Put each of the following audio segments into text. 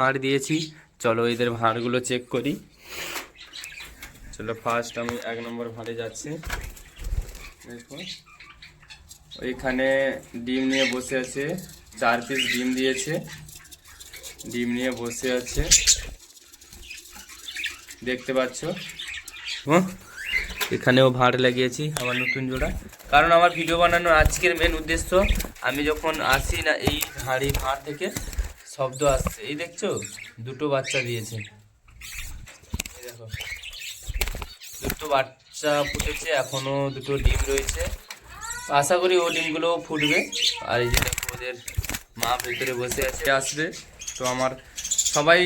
ভাঁড় দিয়েছি। চলো এদের ভাঁড়গুলো চেক করি। চলো ফার্স্ট আমি এক নম্বর ভাঁড়ে যাচ্ছি। দেখো। ওইখানে ডিম নিয়ে বসে আছে। চার পিস ডিম দিয়েছে। ডিম নিয়ে বসে আছে। দেখতে পাচ্ছ? হুম এখানেও ভাঁড় লাগিয়েছি আমার নতুন জোড়া। কারণ আমার ভিডিও বানানোর আজকের মেন উদ্দেশ্য, আমি যখন আসি না এই হাঁড়ি ভাঁড় থেকে শব্দ আসছে। এই দেখছ? দুটো বাচ্চা দিয়েছে। দুটো বাচ্চা ফুটেছে, এখনও দুটো ডিম রয়েছে। আশা করি ও ডিমগুলো ফুটবে। আর এই যে দেখো, ওদের মা ভেতরে বসে আছে, আসবে। তো আমার সবাই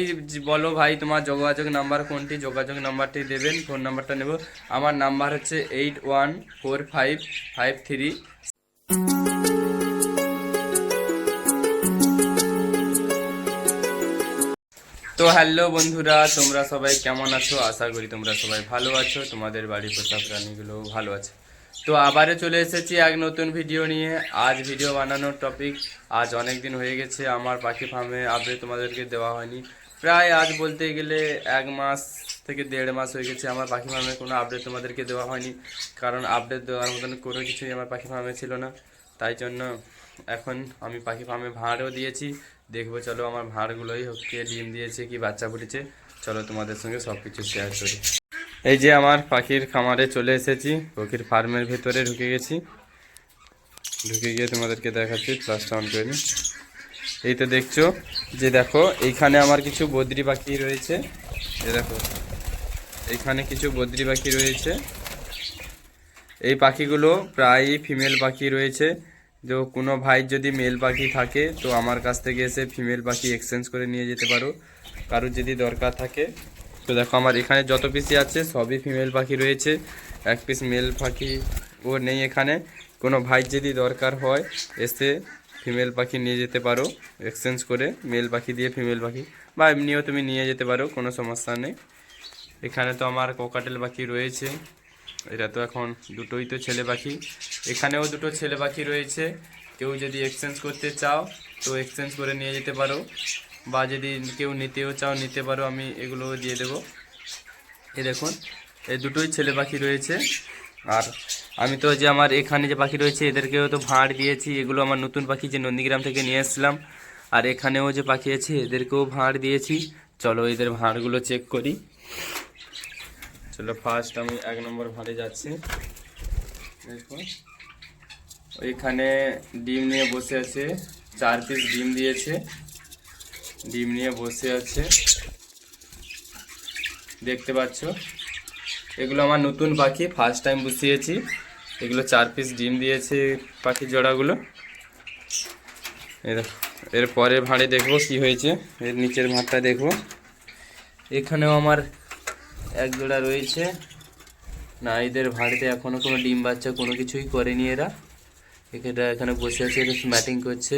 বলো ভাই, তোমার যোগাযোগ নাম্বার কোনটি? যোগাযোগ নাম্বারটি দেবেন, ফোন নাম্বারটা নেব। আমার নাম্বার হচ্ছে eight one four five five three তো হ্যালো বন্ধুরা, তোমরা সবাই কেমন আছো? আশা করি তোমরা সবাই ভালো আছো। তোমাদের বাড়ি পোষা প্রাণীগুলো ভালো আছে। তো আবারও চলে এসেছি এক নতুন ভিডিও নিয়ে। আজ ভিডিও বানানোর টপিক আজ অনেক দিন হয়ে গেছে, আমার পাখি ফার্মে আপডেট তোমাদেরকে দেওয়া হয়নি। প্রায় আজ বলতে গেলে এক মাস থেকে দেড় মাস হয়ে গেছে আমার পাখি ফার্মে কোনো আপডেট তোমাদেরকে দেওয়া হয়নি। কারণ আপডেট দেওয়ার মতন কোনো কিছুই আমার পাখি ফার্মে ছিল না। তাই জন্য এখন আমি পাখি ফার্মে ভাঁড়ও দিয়েছি। দেখব, চলো আমার ভাঁড়গুলোই হচ্ছে ডিম দিয়েছে কি বাচ্চা ফুটেছে। চলো তোমাদের সঙ্গে সব কিছু শেয়ার করি। এই যে আমার পাখির খামারে চলে এসেছি, পাখির ফার্মের ভেতরে ঢুকে গেছি। ঢুকে গিয়ে তোমাদেরকে দেখাচ্ছি প্লাসটা অন করে এই তো দেখছ যে দেখো, এইখানে আমার কিছু বদ্রি পাখি রয়েছে। এ দেখো, এইখানে কিছু বদ্রি পাখি রয়েছে। এই পাখিগুলো প্রায়ই ফিমেল পাখি রয়েছে। যে কোনো ভাই যদি মেল পাখি থাকে, তো আমার কাছ থেকে এসে ফিমেল পাখি এক্সচেঞ্জ করে নিয়ে যেতে পারো। কারোর যদি দরকার থাকে। তো দেখো আমার এখানে যত পিসই আছে, সবই ফিমেল পাখি রয়েছে। এক পিস মেল পাখি ও নেই এখানে। কোনো ভাই যদি দরকার হয়, এসে ফিমেল পাখি নিয়ে যেতে পারো। এক্সচেঞ্জ করে মেল পাখি দিয়ে ফিমেল পাখি। বা এমনিও তুমি নিয়ে যেতে পারো, কোনো সমস্যা নেই। এখানে তো আমার কোকাটেল পাখি রয়েছে। এটা তো এখন দুটোই তো ছেলে পাখি। এখানেও দুটো ছেলে পাখি রয়েছে। কেউ যদি এক্সচেঞ্জ করতে চাও, তো এক্সচেঞ্জ করে নিয়ে যেতে পারো। বা যদি কেউ নিতেও চাও, নিতে পারো, আমি এগুলো দিয়ে দেবো। এ দেখুন এই দুটোই ছেলে পাখি রয়েছে। আর আমি তো যে আমার এখানে যে পাখি রয়েছে, এদেরকেও তো ভাঁড় দিয়েছি। এগুলো আমার নতুন পাখি যে নন্দীগ্রাম থেকে নিয়ে এসেছিলাম। আর এখানেও যে পাখি আছে, এদেরকেও ভাঁড় দিয়েছি। চলো এদের ভাঁড়গুলো চেক করি। চলো ফার্স্ট আমি এক নম্বর ভাঁড়ে যাচ্ছি। দেখো ওইখানে ডিম নিয়ে বসে আছে, চার পিস ডিম দিয়েছে। ডিম নিয়ে বসে আছে। দেখতে পাচ্ছ? এগুলো আমার নতুন পাখি ফার্স্ট টাইম বসিয়েছি। এগুলো চার পিস ডিম দিয়েছে পাখি জোড়াগুলো। দেখো এর পরের ভাঁড়ে দেখব কি হয়েছে। এর নিচের ভাঁড়টা দেখব। এখানেও আমার এক জোড়া রয়েছে। না এদের ভাড়িতে এখনও কোনো ডিম বাচ্চা কোনো কিছুই করেনি এরা। এখানে এখানে বসে আছে, এটা ম্যাটিং করছে।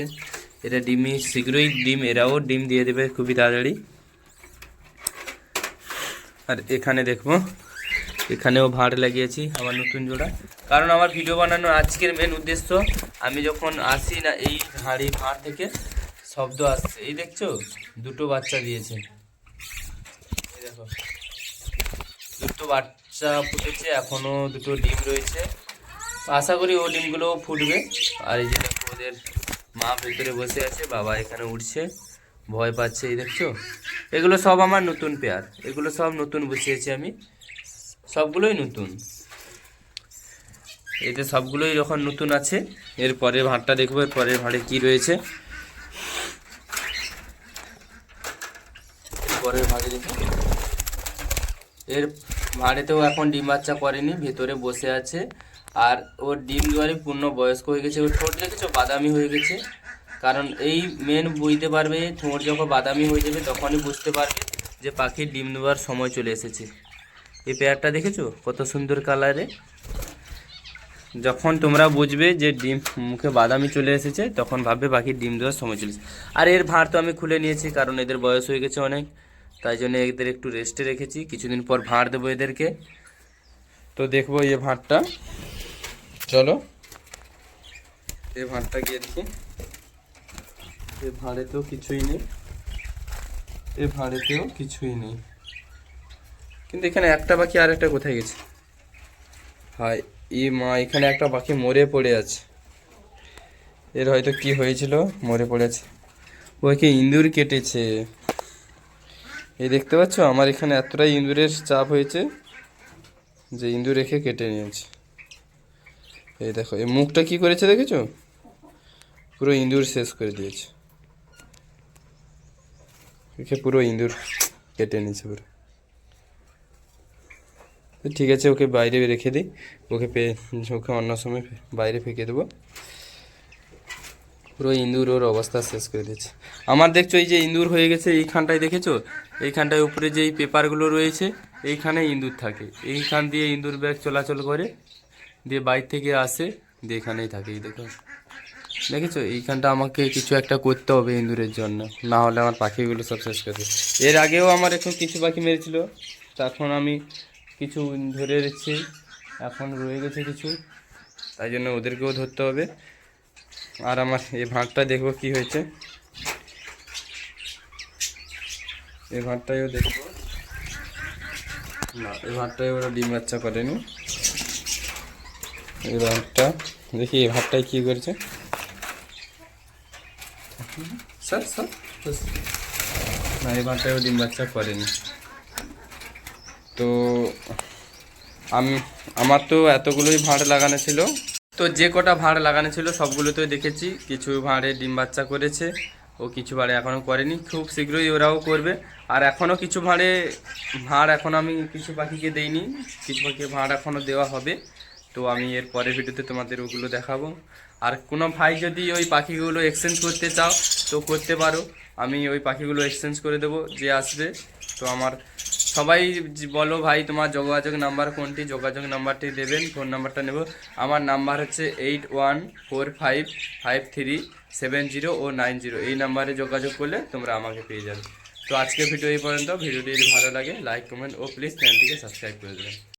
এটা ডিমই শীঘ্রই ডিম এরাও ডিম দিয়ে দেবে খুবই তাড়াতাড়ি। আর এখানে দেখব, এখানেও ভাঁড় লাগিয়েছি আমার নতুন জোড়া। কারণ আমার ভিডিও বানানোর আজকের মেন উদ্দেশ্য, আমি যখন আসি না এই হাঁড়ি ভাঁড় থেকে, শব্দ আসছে। এই দেখছ? দুটো বাচ্চা দিয়েছে। দেখো। দুটো বাচ্চা ফুটেছে, এখনও দুটো ডিম রয়েছে। আশা করি ও ডিমগুলো ফুটবে। আর এই যে দেখো ওদের মা ভেতরে বসে আছে, বাবা এখানে উঠছে, ভয় পাচ্ছে, এই দেখছ? এগুলো সব আমার নতুন পেয়ার, এগুলো সব নতুন বসিয়েছি আমি। সবগুলোই নতুন। এতে সবগুলোই যখন নতুন আছে, এর পরের ভাঁড়টা দেখব, এর পরের ভাঁড়ে কি রয়েছে। পরের ভাঁড়ে এর ভাঁড়েতেও এখন ডিম বাচ্চা করেনি, ভেতরে বসে আছে। আর ওর ডিম দেওয়ারই পূর্ণ বয়স্ক হয়ে গেছে। ওর ঠোঁট দেখেছ? বাদামি হয়ে গেছে। কারণ এই মেন বুঝতে পারবে, ঠোঁট যখন বাদামি হয়ে যাবে তখনই বুঝতে পারবে যে পাখির ডিম দেওয়ার সময় চলে এসেছে। এই পেয়ারটা দেখেছ? কত সুন্দর কালারে যখন তোমরা বুঝবে যে ডিম মুখে বাদামি চলে এসেছে, তখন ভাববে পাখির ডিম দেওয়ার সময় চলে এসেছে। আর এর ভাঁড় তো আমি খুলে নিয়েছি, কারণ এদের বয়স হয়ে গেছে অনেক। তাই জন্য এদের একটু রেস্টে রেখেছি। কিছুদিন পর ভাঁড় দেবো এদেরকে। তো দেখব এই ভাঁড়টা। চলো। এই ভাঁড়টা গিয়ে দেখি। এই ভাঁড়ে তো কিছুই নেই। এ ভাঁড়েতেও কিছুই নেই। কিন্তু এখানে একটা পাখি আর একটা কোথায় গেছে? হাই ই মা, এখানে একটা পাখি মরে পড়ে আছে। এর হয়তো কি হয়েছিল? মরে পড়ে আছে ওকে ইঁদুর কেটেছে। এই দেখতে পাচ্ছ? আমার এখানে এতটাই ইঁদুরের চাপ হয়েছে যে ইঁদুর রেখে কেটে নিয়েছে। এই দেখো, এই মুখটা কি করেছে দেখেছ? পুরো ইঁদুর শেষ করে দিয়েছে। একে পুরো ইঁদুর কেটে নিয়েছে পুরো। ঠিক আছে, ওকে বাইরে রেখে দিই। ওকে পে, ওকে অন্য সময় বাইরে ফেঁকে দেবো। পুরো ইঁদুর ওর অবস্থা শেষ করে দিয়েছে। আমার দেখছ, এই যে ইঁদুর হয়ে গেছে এইখানটায় দেখেছ? এইখানটায় উপরে যেই পেপারগুলো রয়েছে, এইখানে ইঁদুর থাকে। এইখান দিয়ে ইঁদুর ব্যাগ চলাচল করে, দিয়ে বাইর থেকে আসে, দিয়ে এখানেই থাকে। এই দেখো। দেখেছ? এইখানটা আমাকে কিছু একটা করতে হবে ইঁদুরের জন্য। না হলে আমার পাখিগুলো সব শেষ করে এর আগেও আমার এখন কিছু পাখি মেরেছিল। তখন আমি কিছু ধরে রেখেছি। এখন রয়ে গেছে কিছু। তাই জন্য ওদেরকেও ধরতে হবে। আর আমার এই ভাঁটটা দেখব কি হয়েছে। এই ভাঁটটাইও দেখব। না, এই ভাঁটটাই ওরা ডিম বাচ্চা করেনি। এই ভাঁটটা দেখি এই ভাঁটটাই কি করেছে। স্যার স্যার না, এই ভাঁটটাইও ডিম বাচ্চা করেনি। তো, আমি, আমার তো এতগুলোই ভাঁড় লাগানো ছিল। তো যে কটা ভাঁড় লাগানো ছিল সবগুলোতেও দেখেছি। কিছু ভাঁড়ে ডিম বাচ্চা করেছে। ও কিছু ভাড়ে এখনও করেনি। খুব শীঘ্রই ওরাও করবে। আর এখনও কিছু ভাঁড়ে, ভাঁড় এখন আমি কিছু পাখিকে দেইনি। কিছু পাখিকে ভাঁড় এখনও দেওয়া হবে। তো আমি এর পরের ভিডিওতে তোমাদের ওগুলো দেখাবো। আর কোনো ভাই যদি ওই পাখিগুলো এক্সচেঞ্জ করতে চাও, তো করতে পারো। আমি ওই পাখিগুলো এক্সচেঞ্জ করে দেবো যে আসবে। তো আমার সবাই বলো ভাই, তোমার যোগাযোগ নাম্বার কোনটি? যোগাযোগ নাম্বারটি দেবেন ফোন নাম্বারটা নেব। আমার নাম্বার হচ্ছে eight one four five five three seven zero ও নাইন জিরো এই নাম্বারে যোগাযোগ করলে তোমরা আমাকে পেয়ে যাবে। তো আজকে ভিডিও এই পর্যন্ত। ভিডিওটি যদি ভালো লাগে লাইক কমেন্ট ও প্লিজ চ্যানেলটিকে সাবস্ক্রাইব করে দেবেন।